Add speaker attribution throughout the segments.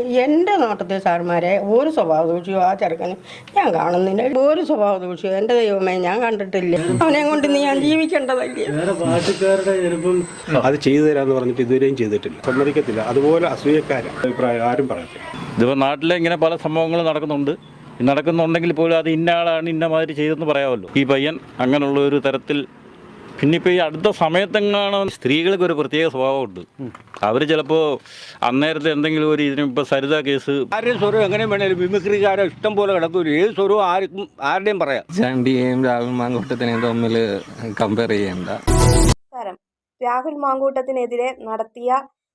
Speaker 1: എന്റെ നോട്ടത്തിൽ സാർമാരെ ഒരു സ്വഭാവ ദൂഷ്യോ ആ ചെറുക്കന് ഞാൻ കാണുന്നില്ല. ഒരു സ്വഭാവ ദൂഷ്യോ. എന്റെ ദൈവമേ ഞാൻ കണ്ടിട്ടില്ല. അവനെ കൊണ്ട് നീ ഞാൻ ജീവിക്കേണ്ടതല്ലേ?
Speaker 2: അത് ചെയ്തു തരാന്ന് പറഞ്ഞിട്ട് ഇതുവരെയും ചെയ്തിട്ടില്ല. സമ്മതിക്കത്തില്ല. അതുപോലെ അസൂയക്കാരെ. അഭിപ്രായം ആരും പറയത്തില്ല.
Speaker 3: ഇതിപ്പോൾ നാട്ടിലെ ഇങ്ങനെ പല സംഭവങ്ങളും നടക്കുന്നുണ്ട്. നടക്കുന്നുണ്ടെങ്കിൽ പോലും അത് ഇന്ന ആളാണ് ഇന്ന മാതിരി ചെയ്തെന്ന് പറയാമല്ലോ. ഈ പയ്യൻ അങ്ങനെയുള്ള ഒരു തരത്തിൽ പിന്നെ ഇപ്പോൾ ഈ അടുത്ത സമയത്തെങ്ങാണ് സ്ത്രീകൾക്ക് ഒരു പ്രത്യേക സ്വഭാവമുണ്ട്. അവർ ചിലപ്പോ അന്നേരത്തെ എന്തെങ്കിലും ഒരു ഇതിന് ഇപ്പോൾ സരിത കേസ്
Speaker 4: ആരുടെയും സ്വരം എങ്ങനെയും വേണേലും മിമിക്രിക്കാരെ ഇഷ്ടം പോലെ കിടക്കും ഏത് സ്വരവും ആർക്കും ആരുടെയും പറയാം.
Speaker 5: ചാണ്ടിയെയും രാഹുൽ മാങ്കൂട്ടത്തിനെയും തമ്മിൽ കമ്പയർ ചെയ്യണ്ട.
Speaker 6: രാഹുൽ മാങ്കൂട്ടത്തിനെതിരെ നടത്തിയ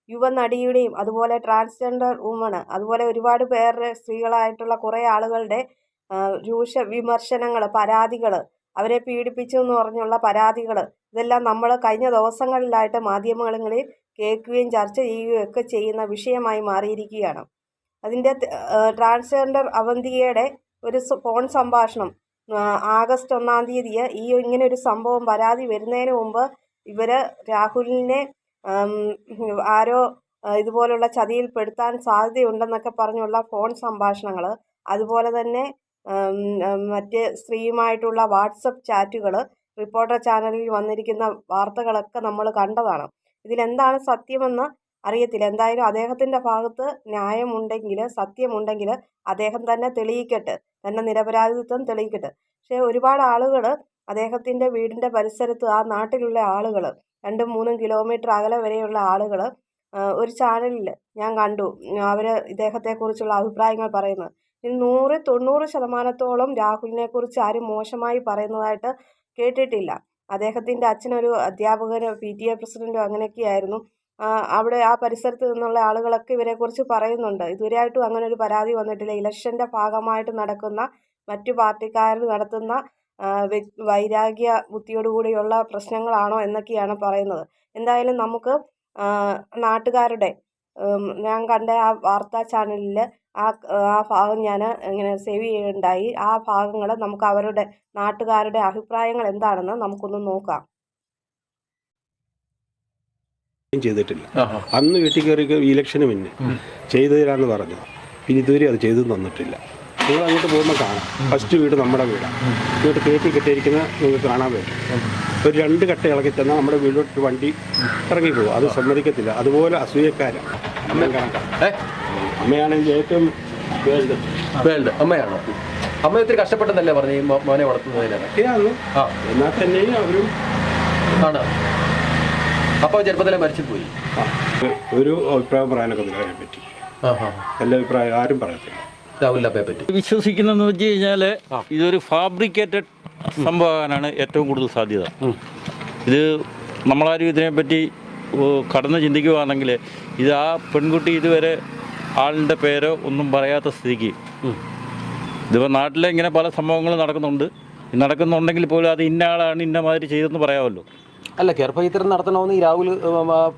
Speaker 6: യുവനടിയുടെയും അതുപോലെ ട്രാൻസ്ജെൻഡർ വുമണ് അതുപോലെ ഒരുപാട് പേരുടെ സ്ത്രീകളായിട്ടുള്ള കുറേ ആളുകളുടെ രൂക്ഷ വിമർശനങ്ങൾ പരാതികൾ അവരെ പീഡിപ്പിച്ചു എന്ന് പറഞ്ഞുള്ള പരാതികൾ ഇതെല്ലാം നമ്മൾ കഴിഞ്ഞ ദിവസങ്ങളിലായിട്ട് മാധ്യമങ്ങളിൽ കേൾക്കുകയും ചർച്ച ചെയ്യുകയും ഒക്കെ ചെയ്യുന്ന വിഷയമായി മാറിയിരിക്കുകയാണ്. അതിന്റെ ട്രാൻസ്ജെൻഡർ അവന്തികയുടെ ഒരു ഫോൺ സംഭാഷണം ആഗസ്റ്റ് ഒന്നാം തീയതി ഈ ഇങ്ങനെ ഒരു സംഭവം പരാതി വരുന്നതിന് മുമ്പ് ഇവർ രാഹുലിനെ ആരോ ഇതുപോലുള്ള ചതിയിൽപ്പെടുത്താൻ സാധ്യതയുണ്ടെന്നൊക്കെ പറഞ്ഞുള്ള ഫോൺ സംഭാഷണങ്ങൾ അതുപോലെ തന്നെ മറ്റ് സ്ത്രീയുമായിട്ടുള്ള വാട്സപ്പ് ചാറ്റുകൾ റിപ്പോർട്ടർ ചാനലിൽ വന്നിരിക്കുന്ന വാർത്തകളൊക്കെ നമ്മൾ കണ്ടതാണ്. ഇതിലെന്താണ് സത്യമെന്ന് അറിയത്തില്ല. എന്തായാലും അദ്ദേഹത്തിന്റെ ഭാഗത്ത് ന്യായമുണ്ടെങ്കിൽ സത്യമുണ്ടെങ്കിൽ അദ്ദേഹം തന്നെ തെളിയിക്കട്ടെ. തന്നെ നിരപരാധിത്വം തെളിയിക്കട്ടെ. പക്ഷേ ഒരുപാട് ആളുകൾ അദ്ദേഹത്തിന്റെ വീടിന്റെ പരിസരത്ത് ആ നാട്ടിലുള്ള ആളുകൾ രണ്ടും മൂന്നും കിലോമീറ്റർ അകലെ വരെയുള്ള ആളുകൾ ഒരു ചാനലിൽ ഞാൻ കണ്ടു. അവർ ഇദ്ദേഹത്തെക്കുറിച്ചുള്ള അഭിപ്രായങ്ങൾ പറയുന്നത്. നൂറ് തൊണ്ണൂറ് ശതമാനത്തോളം രാഹുലിനെ കുറിച്ച് ആരും മോശമായി പറയുന്നതായിട്ട് കേട്ടിട്ടില്ല. അദ്ദേഹത്തിന്റെ അച്ഛനൊരു അധ്യാപകനോ പി ടി എ പ്രസിഡന്റോ അങ്ങനെയൊക്കെയായിരുന്നു. അവിടെ ആ പരിസരത്ത് നിന്നുള്ള ആളുകളൊക്കെ ഇവരെക്കുറിച്ച് പറയുന്നുണ്ട്. ഇതുവരെയായിട്ടും അങ്ങനെ ഒരു പരാതി വന്നിട്ടില്ല. ഇലക്ഷന്റെ ഭാഗമായിട്ട് നടക്കുന്ന മറ്റു പാർട്ടിക്കാർ നടത്തുന്ന വൈരാഗ്യ ബുദ്ധിയോടുകൂടിയുള്ള പ്രശ്നങ്ങളാണോ എന്നൊക്കെയാണ് പറയുന്നത്. എന്തായാലും നമുക്ക് നാട്ടുകാരുടെ ഞാൻ കണ്ട ആ വാർത്താ ചാനലിൽ ആ ആ ഭാഗം ഞാൻ ഇങ്ങനെ സേവ് ചെയ്യുകയുണ്ടായി ആ ഭാഗങ്ങൾ നമുക്ക് അവരുടെ നാട്ടുകാരുടെ അഭിപ്രായങ്ങൾ എന്താണെന്ന് നമുക്കൊന്ന് നോക്കാം.
Speaker 2: ചെയ്തിട്ടില്ല. അന്ന് വീട്ടിൽ കയറി ഇലക്ഷന് മുന്നേ ചെയ്തു തരാമെന്ന് പറഞ്ഞു പിന്നെ ഇതുവരെ അത് ചെയ്തു തന്നിട്ടില്ല. നിങ്ങൾ അങ്ങോട്ട് പോകുമ്പോൾ കാണാം. ഫസ്റ്റ് വീട് നമ്മുടെ വീടാണ്. ഇങ്ങോട്ട് കയറ്റി കെട്ടിയിരിക്കുന്ന നിങ്ങൾക്ക് കാണാൻ പറ്റും. ഒരു രണ്ട് കട്ട ഇളക്കി തന്നാൽ നമ്മുടെ വീട്ടിലോട്ട് വണ്ടി ഇറങ്ങി ഇറങ്ങിപ്പോകും അത് സമ്മതിക്കത്തില്ല. അതുപോലെ അസൂയക്കാരാണ് അമ്മ കണക്കാണ് അമ്മയാണെങ്കിൽ ഏറ്റവും വേൾഡ്.
Speaker 7: വേൾഡ്. അമ്മയാണോ? അമ്മ ഒത്തിരി കഷ്ടപ്പെട്ടെന്നല്ലേ പറഞ്ഞു ഈ മോനെ വളർത്തുന്നതിനാണ്
Speaker 2: ഒക്കെയാണ്
Speaker 7: ആ.
Speaker 2: എന്നാൽ തന്നെയും അവരും.
Speaker 7: ആണ്. അപ്പൊ ചെറുപ്പത്തിലെ മരിച്ചു പോയി
Speaker 2: ഒരു അഭിപ്രായം പറയാനൊക്കെ പറ്റി. എല്ലാ അഭിപ്രായം ആരും പറയത്തില്ല.
Speaker 7: രാഹുലിന്റെ അപ്പയെ പറ്റി.
Speaker 3: വിശ്വസിക്കുന്നതെന്ന് വെച്ച് കഴിഞ്ഞാൽ ഇതൊരു ഫാബ്രിക്കേറ്റഡ് സംഭവമാകാനാണ് ഏറ്റവും കൂടുതൽ സാധ്യത. ഇത് നമ്മളാരും ഇതിനെപ്പറ്റി കടന്ന് ചിന്തിക്കുകയാണെങ്കിൽ ഇത് ആ പെൺകുട്ടി ഇതുവരെ ആളിന്റെ പേരോ ഒന്നും പറയാത്ത സ്ഥിതിക്ക്. ഇതിപ്പോൾ നാട്ടിലെ ഇങ്ങനെ പല സംഭവങ്ങളും നടക്കുന്നുണ്ട്. നടക്കുന്നുണ്ടെങ്കിൽ പോലും അത് ഇന്ന ആളാണ് ഇന്ന മാതിരി ചെയ്തെന്ന് പറയാമല്ലോ.
Speaker 8: അല്ല ഗർഭചിത്രം നടത്തണമെന്ന് ഈ രാഹുൽ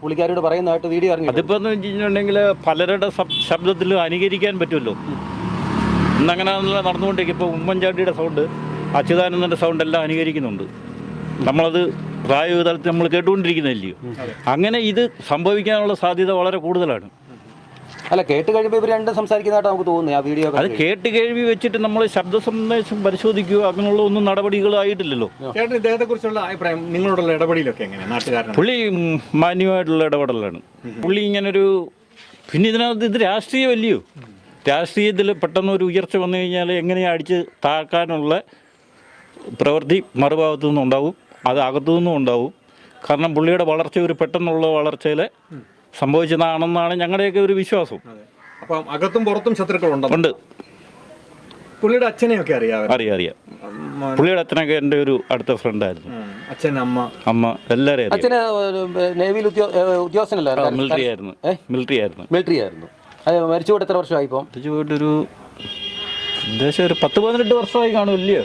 Speaker 8: പുള്ളിക്കാരോട് പറയുന്നതായിട്ട് വീഡിയോ അറിഞ്ഞു
Speaker 3: അതിപ്പോൾ എന്ന് വെച്ചിട്ടുണ്ടെങ്കിൽ പലരുടെ ശബ്- ശബ്ദത്തിൽ അനുകരിക്കാൻ പറ്റുമല്ലോ. ഇന്നങ്ങനെയാണല്ലോ നടന്നുകൊണ്ടിരിക്കും ഇപ്പോൾ ഉമ്മൻചാണ്ടിയുടെ സൗണ്ട് അച്യുതാനന്ദന്റെ സൗണ്ട് എല്ലാം അനുകരിക്കുന്നുണ്ട്. നമ്മളത് പ്രായോഗിക തലത്തിൽ നമ്മൾ കേട്ടുകൊണ്ടിരിക്കുന്നില്ലയോ? അങ്ങനെ ഇത് സംഭവിക്കാനുള്ള സാധ്യത വളരെ കൂടുതലാണ്.
Speaker 8: അല്ല കേട്ട് കഴിയുമ്പോൾ ഇവർ രണ്ടും സംസാരിക്കുന്നതായിട്ട് നമുക്ക് തോന്നുന്നു ആ വീഡിയോ
Speaker 3: അത് കേട്ട് കേൾവി വെച്ചിട്ട് നമ്മൾ ശബ്ദ സന്ദേശം പരിശോധിക്കുകയോ അങ്ങനെയുള്ള ഒന്നും നടപടികളായിട്ടില്ലല്ലോ
Speaker 9: ചേട്ടൻ ഇദ്ദേഹത്തെ കുറിച്ചുള്ള അഭിപ്രായം നിങ്ങളോടുള്ള ഇടപെടലൊക്കെ
Speaker 3: പുള്ളി മാന്യമായിട്ടുള്ള ഇടപെടലാണ്. പുള്ളി ഇങ്ങനൊരു പിന്നെ ഇതിനകത്ത് ഇത് രാഷ്ട്രീയമല്ലയോ? രാഷ്ട്രീയത്തിൽ പെട്ടെന്ന് ഒരു ഉയർച്ച വന്നു കഴിഞ്ഞാൽ എങ്ങനെയാണ് അടിച്ച് താക്കാനുള്ള പ്രവൃത്തി മറുഭാഗത്തു നിന്നും ഉണ്ടാവും അത് അകത്തു നിന്നും ഉണ്ടാവും. കാരണം പുള്ളിയുടെ വളർച്ച ഒരു പെട്ടെന്നുള്ള വളർച്ചയിൽ സംഭവിച്ചതാണെന്നാണ് ഞങ്ങളുടെയൊക്കെ ഒരു വിശ്വാസം.
Speaker 9: അപ്പം അകത്തും പുറത്തും ശത്രുക്കളുണ്ടോ?
Speaker 3: ഉണ്ട്.
Speaker 9: പുള്ളിയുടെ അച്ഛനെയൊക്കെ അറിയാം
Speaker 3: അറിയാം. അറിയാം പുള്ളിയുടെ അച്ഛനൊക്കെ എന്റെ ഒരു അടുത്ത ഫ്രണ്ടായിരുന്നു
Speaker 9: അച്ഛൻ അമ്മ.
Speaker 3: അമ്മ എല്ലാവരെയും
Speaker 8: അച്ഛന് നേവിയിൽ ഉദ്യോഗസ്ഥനല്ലായിരുന്നു
Speaker 3: മിലിറ്ററി ആയിരുന്നു. മിലിറ്ററി ആയിരുന്നു.
Speaker 8: മിലിറ്ററി ആയിരുന്നു. അത് മരിച്ചു പോയിട്ട് എത്ര വർഷമായി ഇപ്പം?
Speaker 3: ഇത് പോയിട്ടൊരു ഏകദേശം ഒരു പത്ത് പതിനെട്ട് വർഷമായി കാണും ഇല്ലയോ?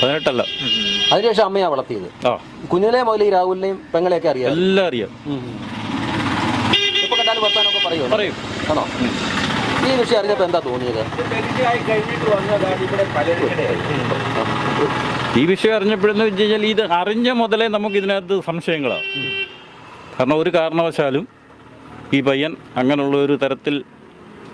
Speaker 3: പതിനെട്ടല്ല.
Speaker 8: അതിനുശേഷം അമ്മയാ വളർത്തിയത്.
Speaker 3: ആ.
Speaker 8: കുഞ്ഞിലെ മുതൽ ഈ രാഹുലിനെയും പെങ്ങളെയൊക്കെ അറിയാം.
Speaker 3: എല്ലാം അറിയാം.
Speaker 8: ഇപ്പൊ കണ്ടാലും വർത്താനൊക്കെ പറയുമോ
Speaker 3: പറയും.
Speaker 8: ആണോ? ഈ വിഷയം അറിഞ്ഞപ്പോൾ എന്താ തോന്നിയത്?
Speaker 3: ഈ വിഷയം അറിഞ്ഞപ്പോഴെന്ന് വെച്ച് കഴിഞ്ഞാൽ ഇത് അറിഞ്ഞ മുതലേ നമുക്ക് ഇതിനകത്ത് സംശയങ്ങളാണ് കാരണം ഒരു കാരണവശാലും ഈ പയ്യൻ അങ്ങനെയുള്ള ഒരു തരത്തിൽ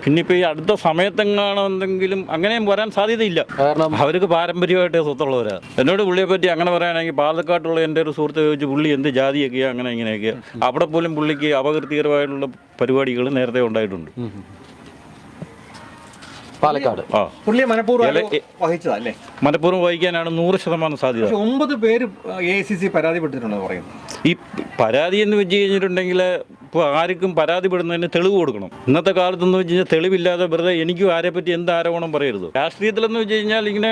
Speaker 3: പിന്നെ ഇപ്പോൾ ഈ അടുത്ത സമയത്തെങ്ങാണോ എന്തെങ്കിലും അങ്ങനെയും വരാൻ സാധ്യതയില്ല.
Speaker 8: കാരണം
Speaker 3: അവർക്ക് പാരമ്പര്യമായിട്ട് സ്വത്തുള്ളവരാ. എന്നോട് പുള്ളിയെ പറ്റി അങ്ങനെ പറയുകയാണെങ്കിൽ പാലക്കാട്ടുള്ള എന്റെ ഒരു സുഹൃത്ത് ചോദിച്ചു പുള്ളി എന്ത് ജാതിയൊക്കെയാണ് അങ്ങനെ ഇങ്ങനെയൊക്കെ അവിടെ പോലും പുള്ളിക്ക് അപകീർത്തികരമായിട്ടുള്ള പരിപാടികൾ നേരത്തെ ഉണ്ടായിട്ടുണ്ട്.
Speaker 8: പാലക്കാട്.
Speaker 9: പുള്ളി മനഃപൂർവം
Speaker 3: മനഃപൂർവം വഹിക്കാനാണ് നൂറ് ശതമാനം സാധ്യത.
Speaker 9: ഒമ്പത് പേര് എ ഐ സി സി പരാതിപ്പെട്ടിട്ടുണ്ടെന്ന് പറയുന്നു
Speaker 3: ഈ പരാതി എന്ന് വെച്ച് കഴിഞ്ഞിട്ടുണ്ടെങ്കിൽ ഇപ്പോൾ ആർക്കും പരാതിപ്പെടുന്നതിന് തെളിവ് കൊടുക്കണം. ഇന്നത്തെ കാലത്തെന്ന് വെച്ച് കഴിഞ്ഞാൽ തെളിവില്ലാതെ വെറുതെ എനിക്കും ആരെ പറ്റി എന്ത് ആരോപണം പറയരുത്. രാഷ്ട്രീയത്തിലെന്ന് വെച്ച് കഴിഞ്ഞാൽ ഇങ്ങനെ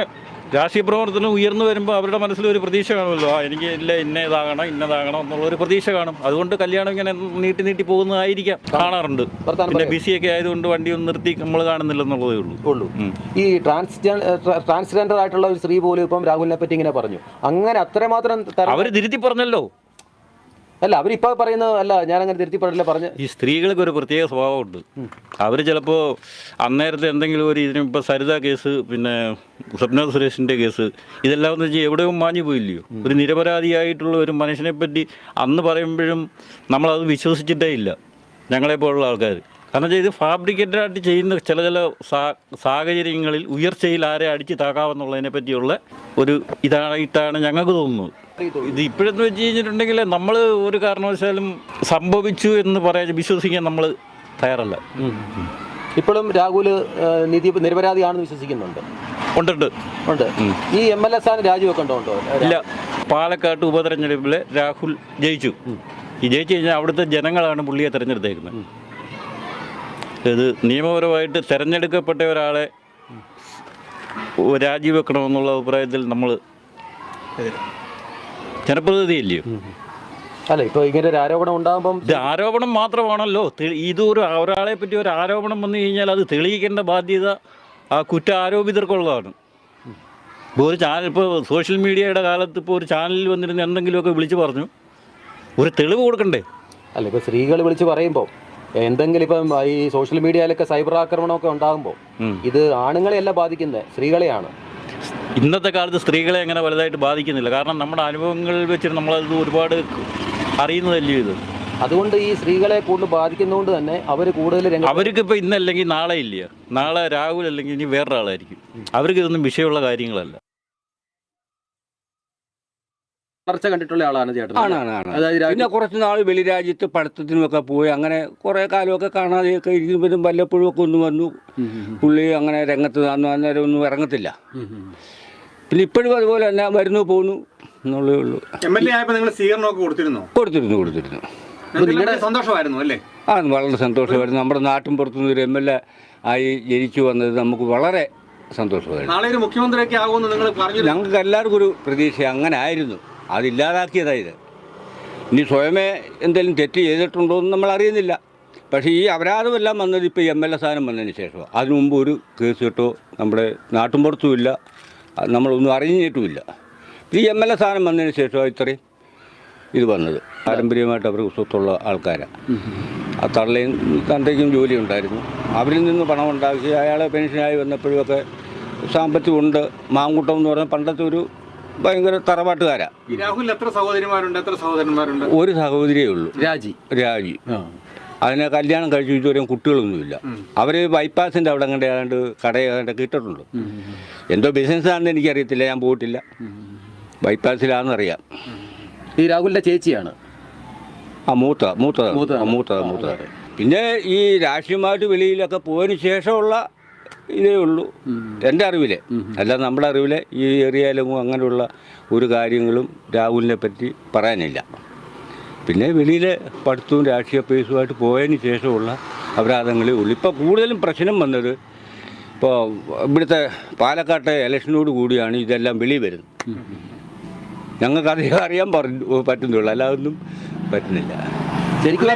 Speaker 3: രാഷ്ട്രീയ പ്രവർത്തനം ഉയർന്നു വരുമ്പോൾ അവരുടെ മനസ്സിൽ ഒരു പ്രതീക്ഷ കാണുമല്ലോ. ആ എനിക്ക് ഇല്ല ഇന്ന ഇതാകണം ഇന്നതാകണം എന്നുള്ള ഒരു പ്രതീക്ഷ കാണും. അതുകൊണ്ട് കല്യാണം ഇങ്ങനെ നീട്ടി നീട്ടി പോകുന്നതായിരിക്കാം കാണാറുണ്ട്. പിന്നെ
Speaker 8: ബിസി
Speaker 3: ബിസിയൊക്കെ ആയതുകൊണ്ട് വണ്ടി ഒന്ന് നിർത്തി നമ്മൾ കാണുന്നില്ലെന്നുള്ളതേ ഉള്ളൂ.
Speaker 8: ഉള്ളൂ. ഈ ട്രാൻസ്ജെൻഡർ ട്രാൻസ്ജെൻഡർ ആയിട്ടുള്ള ഒരു സ്ത്രീ പോലും ഇപ്പം രാഹുലിനെ പറ്റി ഇങ്ങനെ പറഞ്ഞു. അങ്ങനെ അത്രമാത്രം തരം-
Speaker 3: അവർ തിരുത്തി പറഞ്ഞല്ലോ.
Speaker 8: അല്ല അവരിപ്പോ പറയുന്നത് അല്ല ഞാൻ അങ്ങനെ തിരുത്തി പറഞ്ഞില്ല പറഞ്ഞ്.
Speaker 3: ഈ സ്ത്രീകൾക്ക് ഒരു പ്രത്യേക സ്വഭാവമുണ്ട്. അവർ ചിലപ്പോൾ അന്നേരത്തെ എന്തെങ്കിലും ഒരു ഇതിന് ഇപ്പോൾ സരിത കേസ് പിന്നെ സ്വപ്ന സുരേഷിന്റെ കേസ് ഇതെല്ലാം എന്ന് വെച്ചാൽ എവിടെയും മാഞ്ഞു പോയില്ലയോ? ഒരു നിരപരാധിയായിട്ടുള്ള ഒരു മനുഷ്യനെ പറ്റി അന്ന് പറയുമ്പോഴും നമ്മളത് വിശ്വസിച്ചിട്ടേ ഇല്ല ഞങ്ങളെപ്പോലുള്ള ആൾക്കാർ കാരണം വെച്ചാൽ ഇത് ഫാബ്രിക്കേറ്റഡ് ആയിട്ട് ചെയ്യുന്ന ചില ചില സാഹചര്യങ്ങളിൽ ഉയർച്ചയിൽ ആരെ അടിച്ച് താക്കാമെന്നുള്ളതിനെ പറ്റിയുള്ള ഒരു ഇതായിട്ടാണ് ഞങ്ങൾക്ക് തോന്നുന്നത്. ഇത് ഇപ്പോഴെന്ന് വെച്ച് കഴിഞ്ഞിട്ടുണ്ടെങ്കിൽ നമ്മൾ ഒരു കാരണവശാലും സംഭവിച്ചു എന്ന് പറയാൻ വിശ്വസിക്കാൻ നമ്മൾ തയ്യാറല്ല.
Speaker 8: ഇപ്പോഴും രാഹുൽ നിധി നിരപരാധിയാണെന്ന് വിശ്വസിക്കുന്നുണ്ട്.
Speaker 3: ഉണ്ട്.
Speaker 8: ഉണ്ട് ഈ എം എൽ എ സ്ഥാനം രാജിവെക്കണ്ടോ
Speaker 3: ഇല്ല. പാലക്കാട്ട് ഉപതെരഞ്ഞെടുപ്പിൽ രാഹുൽ ജയിച്ചു. ഈ ജയിച്ചു കഴിഞ്ഞാൽ അവിടുത്തെ ജനങ്ങളാണ് പുള്ളിയെ തിരഞ്ഞെടുത്തേക്കുന്നത് ഇത് നിയമപരമായിട്ട് തിരഞ്ഞെടുക്കപ്പെട്ട ഒരാളെ രാജിവെക്കണമെന്നുള്ള അഭിപ്രായത്തിൽ നമ്മൾ ജനപ്രതിനിധിയില്ലയോ
Speaker 8: അല്ല ഇപ്പൊ ഇങ്ങനെ ഒരു ആരോപണം ഉണ്ടാകുമ്പോൾ
Speaker 3: ഇത് ആരോപണം മാത്രമാണല്ലോ. ഒരു ഒരാളെ പറ്റി ഒരു ആരോപണം വന്നു കഴിഞ്ഞാൽ അത് തെളിയിക്കേണ്ട ബാധ്യത ആ കുറ്റ ആരോപിതർക്കുള്ളതാണ്. ഇപ്പോൾ ഒരു ചാനൽ ഇപ്പോൾ സോഷ്യൽ മീഡിയയുടെ കാലത്ത് ഇപ്പോൾ ഒരു ചാനലിൽ വന്നിരുന്ന എന്തെങ്കിലുമൊക്കെ വിളിച്ചു പറഞ്ഞു. ഒരു തെളിവ് കൊടുക്കണ്ടേ?
Speaker 8: അല്ല ഇപ്പൊ സ്ത്രീകൾ വിളിച്ച് പറയുമ്പോൾ എന്തെങ്കിലും ഇപ്പം ഈ സോഷ്യൽ മീഡിയയിലൊക്കെ സൈബർ ആക്രമണമൊക്കെ ഉണ്ടാകുമ്പോൾ. ഇത് ആണുങ്ങളെയല്ല ബാധിക്കുന്നത് സ്ത്രീകളെയാണ്.
Speaker 3: ഇന്നത്തെ കാലത്ത് സ്ത്രീകളെ അങ്ങനെ വലുതായിട്ട് ബാധിക്കുന്നില്ല. കാരണം നമ്മുടെ അനുഭവങ്ങൾ വെച്ചിട്ട് നമ്മളത് ഒരുപാട് അറിയുന്നതല്ലേ ഇത്?
Speaker 8: അതുകൊണ്ട് ഈ സ്ത്രീകളെ കൂടുതൽ ബാധിക്കുന്നതുകൊണ്ട് തന്നെ അവർ കൂടുതൽ
Speaker 3: അവർക്ക് ഇപ്പോൾ ഇന്നല്ലെങ്കിൽ നാളെ ഇല്ല. നാളെ രാഹുൽ അല്ലെങ്കിൽ ഇനി വേറൊരാളായിരിക്കും. അവർക്ക് ഇതൊന്നും വിഷയമുള്ള കാര്യങ്ങളല്ല.
Speaker 8: വളർച്ച കണ്ടിട്ടുള്ള ആളാണ് ചേട്ടൻ അതായത്
Speaker 4: പിന്നെ കുറച്ച് നാൾ വെളിരാജ്യത്ത് പഠിത്തത്തിനുമൊക്കെ പോയി. അങ്ങനെ കുറെ കാലമൊക്കെ കാണാതെയൊക്കെ ഇരിക്കുമ്പോഴും വല്ലപ്പോഴും ഒക്കെ ഒന്ന് വന്നു. പുള്ളി അങ്ങനെ രംഗത്ത് അന്ന് അന്നേരം ഒന്നും ഇറങ്ങത്തില്ല. പിന്നെ ഇപ്പോഴും അതുപോലെ തന്നെ വരുന്നു പോകുന്നു എന്നുള്ളേ ഉള്ളൂ.
Speaker 9: എം എൽ എ ആയപ്പോൾ നിങ്ങൾ സ്വീകരണമൊക്കെ കൊടുത്തിരുന്നോ?
Speaker 4: കൊടുത്തിരുന്നു കൊടുത്തിരുന്നു.
Speaker 9: നിങ്ങളുടെ സന്തോഷമായിരുന്നു അല്ലേ?
Speaker 4: ആ വളരെ സന്തോഷമായിരുന്നു. നമ്മുടെ നാട്ടിൻ പുറത്തുനിന്ന് ഒരു എം എൽ എ ആയി ജനിച്ചു വന്നത് നമുക്ക് വളരെ സന്തോഷമായിരുന്നു.
Speaker 9: നാളെ ഒരു മുഖ്യമന്ത്രിയൊക്കെ ആകുമെന്ന് നിങ്ങൾ പറഞ്ഞു
Speaker 4: ഞങ്ങൾക്ക് എല്ലാവർക്കും ഒരു പ്രതീക്ഷ. അങ്ങനെ ആയിരുന്നു. അതില്ലാതാക്കിയതായത് ഇനി സ്വയമേ എന്തെങ്കിലും തെറ്റ് ചെയ്തിട്ടുണ്ടോ എന്ന് നമ്മൾ അറിയുന്നില്ല. പക്ഷേ ഈ അപരാധമെല്ലാം വന്നത് ഇപ്പോൾ എം എൽ എ സ്ഥാനം വന്നതിന് ശേഷമാണ്. അതിനു മുമ്പ് ഒരു കേസ് കിട്ടോ നമ്മുടെ നാട്ടുമ്പുറത്തുമില്ല നമ്മളൊന്നും അറിഞ്ഞിട്ടുമില്ല. ഈ എം എൽ എ സ്ഥാനം വന്നതിന് ശേഷമാണ് ഇത്രയും ഇത് വന്നത്. പാരമ്പര്യമായിട്ട് അവർക്ക് സ്വത്തുള്ള ആൾക്കാരാണ് ആ തള്ളയും തന്തയ്ക്കും ജോലി ഉണ്ടായിരുന്നു. അവരിൽ നിന്ന് പണം ഉണ്ടാക്കി അയാളെ പെൻഷനായി വന്നപ്പോഴുമൊക്കെ സാമ്പത്തികമുണ്ട്. മാങ്കുട്ടം എന്ന് പറഞ്ഞാൽ പണ്ടത്തെ ഒരു ഭയങ്കര തറവാട്ടുകാരാ.
Speaker 9: രാഹുലിന് എത്ര സഹോദരിമാരുണ്ട്? എത്ര സഹോദരന്മാരുണ്ട്?
Speaker 4: ഒരു സഹോദരിയേ ഉള്ളൂ.
Speaker 8: രാജി.
Speaker 4: രാജി. അതിനെ കല്യാണം കഴിച്ചു ഇതുവരെയും കുട്ടികളൊന്നുമില്ല. അവർ ബൈപ്പാസിന്റെ അവിടെ കണ്ട് ഏതാണ്ട് കടയാണ്ട് കിട്ടിട്ടുണ്ട് എന്തോ ബിസിനസ് ആണെന്ന് എനിക്കറിയത്തില്ല ഞാൻ പോയിട്ടില്ല. ബൈപ്പാസിലാണെന്നറിയാം
Speaker 8: ഈ രാഹുലിന്റെ ചേച്ചിയാണ്?
Speaker 4: ആ മൂത്ത
Speaker 8: മൂത്ത
Speaker 4: മൂത്ത മൂത്തതാണ് പിന്നെ ഈ രാഷ്ട്രീയമായിട്ട് വെളിയിലൊക്കെ പോയതിന് ശേഷമുള്ള ഇതേ ഉള്ളൂ. എന്റെ അറിവിലെ. അല്ല നമ്മുടെ അറിവിലെ ഈ ഏരിയയിലെങ്ങും അങ്ങനെയുള്ള ഒരു കാര്യങ്ങളും രാഹുലിനെ പറ്റി പറയാനില്ല. പിന്നെ വെളിയിൽ പഠിത്തവും രാഷ്ട്രീയ പേസുമായിട്ട് പോയതിന് ശേഷമുള്ള അപരാധങ്ങളേ ഉള്ളൂ. ഇപ്പോൾ കൂടുതലും പ്രശ്നം വന്നത് ഇപ്പോൾ ഇവിടുത്തെ പാലക്കാട്ടെ ഇലക്ഷനോട് കൂടിയാണ് ഇതെല്ലാം വെളി വരുന്നത്. ഞങ്ങൾക്ക് അധികം അറിയാൻ പറഞ്ഞു പറ്റുന്നുള്ളൂ. അല്ലാതൊന്നും പറ്റുന്നില്ല.
Speaker 8: ശരിക്കും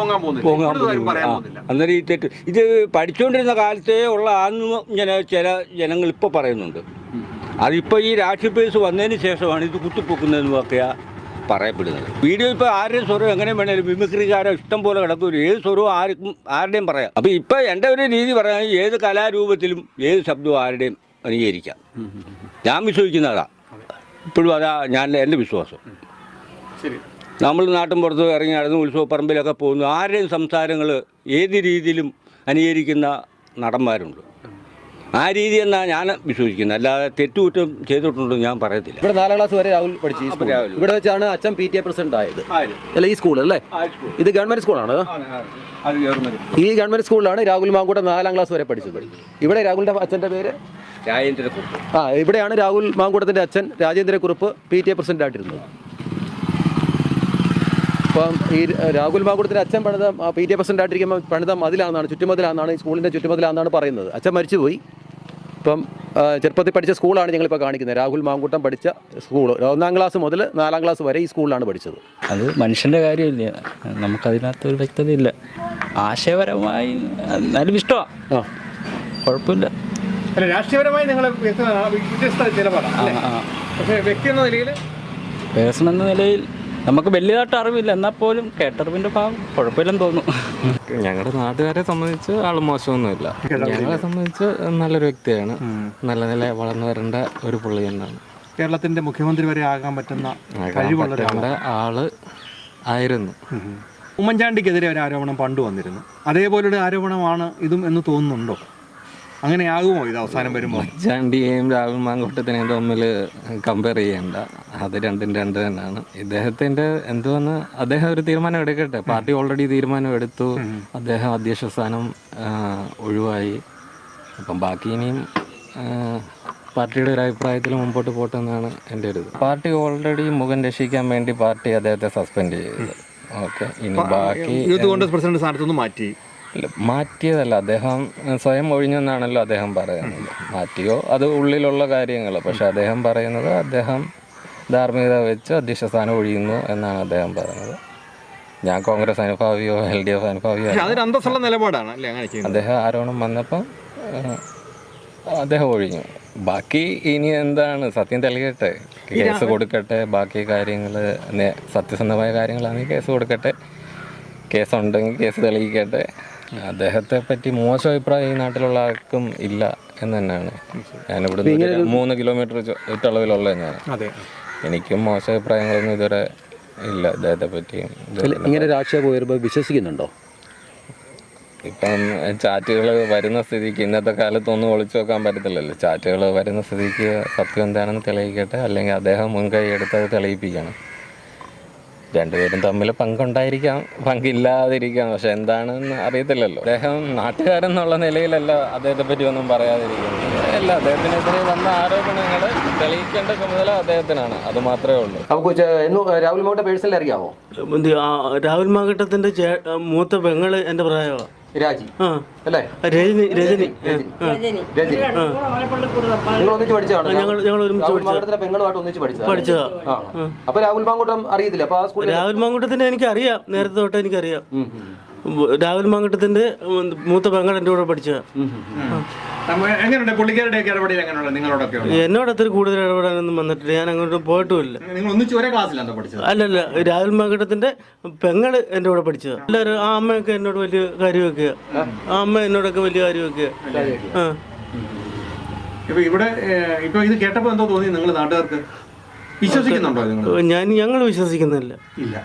Speaker 9: പൊങ്ങാൻ. പോകുന്നില്ല.
Speaker 4: അന്നേരം ഈ തെറ്റ് ഇത് പഠിച്ചുകൊണ്ടിരുന്ന കാലത്തേ ഉള്ള ആന്ന് ഇങ്ങനെ ചില ജനങ്ങൾ ഇപ്പോൾ പറയുന്നുണ്ട്. അതിപ്പോൾ ഈ രാഷ്ട്രീയ പേസ് വന്നതിന് ശേഷമാണ് ഇത് കുത്തിപ്പൊക്കുന്നതെന്നും ഒക്കെയാണ് പറയപ്പെടുന്നത്. വീഡിയോ ഇപ്പോൾ ആരുടെയും സ്വരം എങ്ങനെ വേണേലും മിമിക്രിക്കാരോ ഇഷ്ടം പോലെ കിടക്കും ഏത് സ്വരവും ആർക്കും ആരുടെയും പറയാം. അപ്പോൾ ഇപ്പോൾ എന്റെ ഒരു രീതി പറയാൻ ഏത് കലാരൂപത്തിലും ഏത് ശബ്ദവും ആരുടെയും അനുകരിക്കാം ഞാൻ വിശ്വസിക്കുന്നതാ ഇപ്പോഴും അതാ ഞാൻ എന്റെ വിശ്വാസം.
Speaker 9: ശരി.
Speaker 4: നമ്മൾ നാട്ടിൻ പുറത്ത് ഇറങ്ങി നടന്ന് ഉത്സവപ്പറമ്പിലൊക്കെ പോകുന്നു. ആരുടെയും സംസാരങ്ങൾ ഏത് രീതിയിലും അനുകരിക്കുന്ന നടന്മാരുണ്ട്. ആ രീതി എന്നാണ് ഞാൻ വിശ്വസിക്കുന്നത്. അല്ലാതെ തെറ്റുകുറ്റം ചെയ്തിട്ടുണ്ടെന്ന് ഞാൻ പറയത്തില്ല.
Speaker 8: ഇവിടെ നാലാം ക്ലാസ് വരെ രാഹുൽ പഠിച്ചു ഈ സ്കൂളിൽ.
Speaker 4: രാഹുൽ.
Speaker 8: ഇവിടെ വെച്ചാണ് അച്ഛൻ പി ടി എ പ്രസിഡന്റ് ആയത്. അല്ല ഈ സ്കൂൾ അല്ലേ? ഇത് ഗവൺമെന്റ് സ്കൂളാണ്.
Speaker 4: അത്
Speaker 8: ഈ ഗവൺമെന്റ് സ്കൂളിലാണ് രാഹുൽ മാങ്കൂട്ടം നാലാം ക്ലാസ് വരെ പഠിച്ചത്. ഇവിടെ രാഹുലിന്റെ അച്ഛന്റെ പേര്?
Speaker 4: രാജേന്ദ്രക്കുറിപ്പ്
Speaker 8: ആ ഇവിടെയാണ് രാഹുൽ മാങ്കൂട്ടത്തിന്റെ അച്ഛൻ Rajendrakurup P T A president ആയിട്ടിരുന്നത്. അപ്പം ഈ രാഹുൽ മാങ്കൂട്ടത്തിന്റെ അച്ഛൻ പണിത പി ടി എ പ്രസിഡന്റ് ആയിട്ടിരിക്കുമ്പോൾ പണിത മതിലാണെന്നാണ് ചുറ്റുമതിലാണെന്നാണ് ഈ സ്കൂളിന്റെ ചുറ്റുമതിലാണെന്നാണ് പറയുന്നത്. അച്ഛൻ മരിച്ചുപോയി. ഇപ്പം ചെറുപ്പത്തിൽ പഠിച്ച സ്കൂളാണ് ഞങ്ങളിപ്പോൾ കാണിക്കുന്നത്. രാഹുൽ മാങ്കൂട്ടം പഠിച്ച സ്കൂൾ. ഒന്നാം ക്ലാസ് മുതൽ നാലാം ക്ലാസ് വരെ ഈ സ്കൂളിലാണ് പഠിച്ചത്.
Speaker 10: അത് മനുഷ്യന്റെ കാര്യമില്ല? നമുക്കതിനകത്ത് ഒരു വ്യക്തതയില്ല. ആശയപരമായി എന്നാലും ഇഷ്ടമാണ്
Speaker 8: ആ.
Speaker 10: കുഴപ്പമില്ല.
Speaker 9: അല്ല രാഷ്ട്രീയപരമായി നിങ്ങൾ വ്യത്യസ്ത നിലപാടാണ്. പക്ഷേ വ്യക്തി എന്ന നിലയിൽ
Speaker 10: പേഴ്സൺ എന്ന നിലയിൽ നമുക്ക് വലിയതായിട്ട് അറിവില്ല. എന്നാൽ പോലും കേട്ടറിവിന്റെ ഭാഗം കുഴപ്പമില്ലെന്ന് തോന്നുന്നു.
Speaker 5: ഞങ്ങളുടെ നാട്ടുകാരെ സംബന്ധിച്ച് ആൾ മോശമൊന്നുമില്ല. ഞങ്ങളെ സംബന്ധിച്ച് നല്ലൊരു വ്യക്തിയാണ്. നല്ല നില വളർന്നു വരേണ്ട ഒരു പുള്ളി തന്നെയാണ്.
Speaker 9: കേരളത്തിന്റെ മുഖ്യമന്ത്രി വരെ ആകാൻ പറ്റുന്ന കഴിവുള്ള
Speaker 5: ആൾ ആയിരുന്നു.
Speaker 9: ഉമ്മൻചാണ്ടിക്കെതിരെ ഒരു ആരോപണം പണ്ട് വന്നിരുന്നു. അതേപോലൊരു ആരോപണമാണ് ഇതും എന്ന് തോന്നുന്നുണ്ടോ? അങ്ങനെ ആകുമോ ഇത് അവസാനം വരുമ്പോൾ
Speaker 5: ചാണ്ടിയെയും രാഹുൽ മാങ്കോട്ടത്തിനെയും തമ്മിൽ കമ്പയർ ചെയ്യേണ്ട അത് രണ്ടും രണ്ട് തന്നെയാണ് ഇദ്ദേഹത്തിന്റെ എന്തുവന്ന് അദ്ദേഹം ഒരു തീരുമാനം എടുക്കട്ടെ പാർട്ടി ഓൾറെഡി തീരുമാനം എടുത്തു അദ്ദേഹം അധ്യക്ഷ സ്ഥാനം ഒഴിവായി അപ്പം ബാക്കി ഇനിയും പാർട്ടിയുടെ ഒരു അഭിപ്രായത്തിൽ മുമ്പോട്ട് പോട്ടെ എന്നാണ് എന്റെ ഒരു പാർട്ടി ഓൾറെഡി മുഖം രക്ഷിക്കാൻ വേണ്ടി പാർട്ടി അദ്ദേഹത്തെ സസ്പെൻഡ് ചെയ്തത് ഓക്കെ ഇനി ബാക്കി
Speaker 9: യൂത്ത് കോൺഗ്രസ് പ്രസിഡന്റ് സ്ഥാനത്തുനിന്ന് മാറ്റി
Speaker 5: മാറ്റിയതല്ല. അദ്ദേഹം സ്വയം ഒഴിഞ്ഞെന്നാണല്ലോ അദ്ദേഹം പറയുന്നത്. മാറ്റിയോ? അത് ഉള്ളിലുള്ള കാര്യങ്ങൾ പക്ഷെ അദ്ദേഹം പറയുന്നത് അദ്ദേഹം ധാർമ്മികത വെച്ച് അധ്യക്ഷ സ്ഥാനം ഒഴിയുന്നു എന്നാണ് അദ്ദേഹം പറയുന്നത്. ഞാൻ കോൺഗ്രസ് അനുഭാവിയോ എൽ ഡി എഫ് അനുഭാവിയോ.
Speaker 9: നിലപാടാണ്
Speaker 5: അദ്ദേഹം ആരോണം വന്നപ്പം അദ്ദേഹം ഒഴിഞ്ഞു. ബാക്കി ഇനി എന്താണ്? സത്യം തെളിയട്ടെ. കേസ് കൊടുക്കട്ടെ. ബാക്കി കാര്യങ്ങൾ സത്യസന്ധമായ കാര്യങ്ങളാണെങ്കിൽ കേസ് കൊടുക്കട്ടെ. കേസുണ്ടെങ്കിൽ കേസ് തെളിയിക്കട്ടെ. അദ്ദേഹത്തെ പറ്റി മോശം അഭിപ്രായം ഈ നാട്ടിലുള്ള ആർക്കും ഇല്ല എന്ന് തന്നെയാണ്. ഞാനിവിടെ മൂന്ന് കിലോമീറ്റർ ചുറ്റളവിലുള്ള ഞാൻ എനിക്കും മോശം അഭിപ്രായങ്ങളൊന്നും ഇതുവരെ ഇല്ല അദ്ദേഹത്തെ പറ്റിയും
Speaker 8: ഇങ്ങനെ രാഷ്ട്രീയ പോയിരുമ്പോൾ വിശ്വസിക്കുന്നുണ്ടോ?
Speaker 5: ഇപ്പം ചാറ്റുകൾ വരുന്ന സ്ഥിതിക്ക് ഇന്നത്തെ കാലത്ത് ഒന്നും ഒളിച്ചു വെക്കാൻ പറ്റത്തില്ലല്ലോ. ചാറ്റുകൾ വരുന്ന സ്ഥിതിക്ക് സത്യം എന്താണെന്ന് തെളിയിക്കട്ടെ അല്ലെങ്കിൽ അദ്ദേഹം മുൻകൈ എടുത്തത് തെളിയിപ്പിക്കണം. രണ്ടുപേരും തമ്മിൽ പങ്കുണ്ടായിരിക്കാം പങ്കില്ലാതിരിക്കാം. പക്ഷെ എന്താണെന്ന് അറിയത്തില്ലല്ലോ. അദ്ദേഹം നാട്ടുകാരെന്നുള്ള നിലയിലല്ല അദ്ദേഹത്തെ പറ്റി ഒന്നും പറയാതിരിക്കുന്നത്. അല്ല അദ്ദേഹത്തിനെതിരെ വന്ന ആരോപണങ്ങൾ തെളിയിക്കേണ്ട ചുമതല അദ്ദേഹത്തിനാണ്. അത് മാത്രമേ ഉള്ളൂ.
Speaker 8: നമുക്ക് രാഹുൽ മാങ്കൂട്ടം പേഴ്സണലി അറിയാമോ
Speaker 1: രാഹുൽ മാഘട്ടത്തിന്റെ മൂത്ത പെങ്ങൾ എന്റെ പ്രായമാണ്
Speaker 8: രാജി.
Speaker 1: ആ.
Speaker 8: അല്ലേ?
Speaker 1: രജനി രജനി.
Speaker 8: രജനി നിങ്ങൾ ഒന്നിച്ച് പഠിച്ചതാണ്? രാഹുൽ പെങ്ങളുമായിട്ട് ഒന്നിച്ച്
Speaker 1: പഠിച്ചതാ.
Speaker 8: അപ്പൊ രാഹുൽ മാങ്കൂട്ടം അറിയത്തില്ല. അപ്പൊ ആ സ്കൂളിൽ
Speaker 1: രാഹുൽ മാങ്കുട്ടത്തിനെ എനിക്കറിയാം. നേരത്തെ തൊട്ട് എനിക്കറിയാം. രാഹുൽ മാങ്കുട്ടത്തിന്റെ മൂത്ത പെങ്ങൾ എന്റെ കൂടെ പഠിച്ച
Speaker 9: എങ്ങനെയുണ്ട്? പുള്ളിക്കാരുടെ ഇടപെടൽ എങ്ങനെയുള്ള നിങ്ങളോടൊക്കെ?
Speaker 1: എന്നോട് അത്ര കൂടുതൽ ഇടപെടാനൊന്നും വന്നിട്ടില്ല. ഞാൻ അങ്ങോട്ട് പോയിട്ടുമില്ല.
Speaker 9: നിങ്ങൾ ഒന്നിച്ച് ഒരേ ക്ലാസ്സിലാണ് പഠിച്ചത്?
Speaker 1: അല്ലല്ല രാഹുൽ മാങ്കട്ടത്തിന്റെ പെങ്ങൾ എന്റെ കൂടെ പഠിച്ചത്. എല്ലാവരും ആ അമ്മയൊക്കെ എന്നോട് വലിയ കാര്യം വെക്കുക ആ അമ്മ എന്നോടൊക്കെ വലിയ കാര്യം വെക്കുക ആ.
Speaker 9: ഇപ്പൊ ഇവിടെ ഇപ്പൊ ഇത് കേട്ടപ്പോ എന്തോ തോന്നി നിങ്ങൾ നാട്ടുകാർക്ക്. വിശ്വസിക്കുന്നുണ്ടോ
Speaker 1: ഞാൻ ഞങ്ങൾ വിശ്വസിക്കുന്നില്ല.
Speaker 9: ഇല്ല.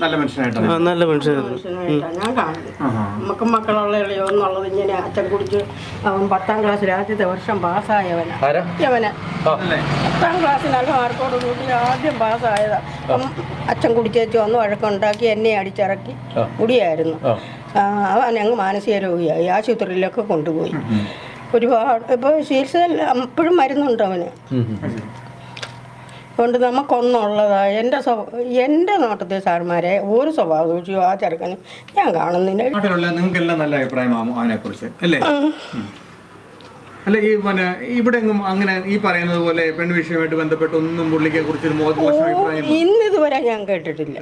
Speaker 9: നല്ല മനുഷ്യനായിട്ടാണ്.
Speaker 1: നല്ല
Speaker 11: ഞാൻ നമുക്ക് മക്കളുള്ള എന്നുള്ളത് ഇങ്ങനെ അച്ഛൻ കുടിച്ച് അവൻ പത്താം ക്ലാസ്സിൽ ആദ്യത്തെ വർഷം പാസ്സായവനാ. യവന. പത്താം ക്ലാസ്സിൽ നല്ല മാർക്കോട് കൂടി ആദ്യം പാസ്സായതാ. അപ്പം അച്ഛൻ കുടിച്ചേച്ച് വന്ന് വഴക്കുണ്ടാക്കി എന്നെ അടിച്ചിറക്കി കുടിയായിരുന്നു. അവൻ അങ്ങ് മാനസിക രോഗിയായി. ആശുപത്രിയിലൊക്കെ കൊണ്ടുപോയി. ഒരുപാട് ഇപ്പോൾ ചികിത്സ എപ്പോഴും മരുന്നുണ്ട് അവന്. അതുകൊണ്ട് നമുക്കൊന്നുള്ളതാ. എന്റെ എന്റെ നാട്ടിലെ സാർമാരെ ഒരു സ്വഭാവ ദൂഷ്യോ ആ ചെറുക്കന് ഞാൻ കാണുന്നില്ല.
Speaker 9: നിങ്ങൾക്കെല്ലാം നല്ല അഭിപ്രായമാകും അവനെക്കുറിച്ച് അല്ലേ. അല്ല ഈ പിന്നെ ഇവിടെ എങ്ങും അങ്ങനെ ഈ പറയുന്നത് പോലെ പെൺ വിഷയമായിട്ട് ബന്ധപ്പെട്ട് ഒന്നും പുള്ളിക്കെ കുറിച്ചൊരു മോശം അഭിപ്രായം
Speaker 11: ഇന്നിതുവരെ ഞാൻ കേട്ടിട്ടില്ല.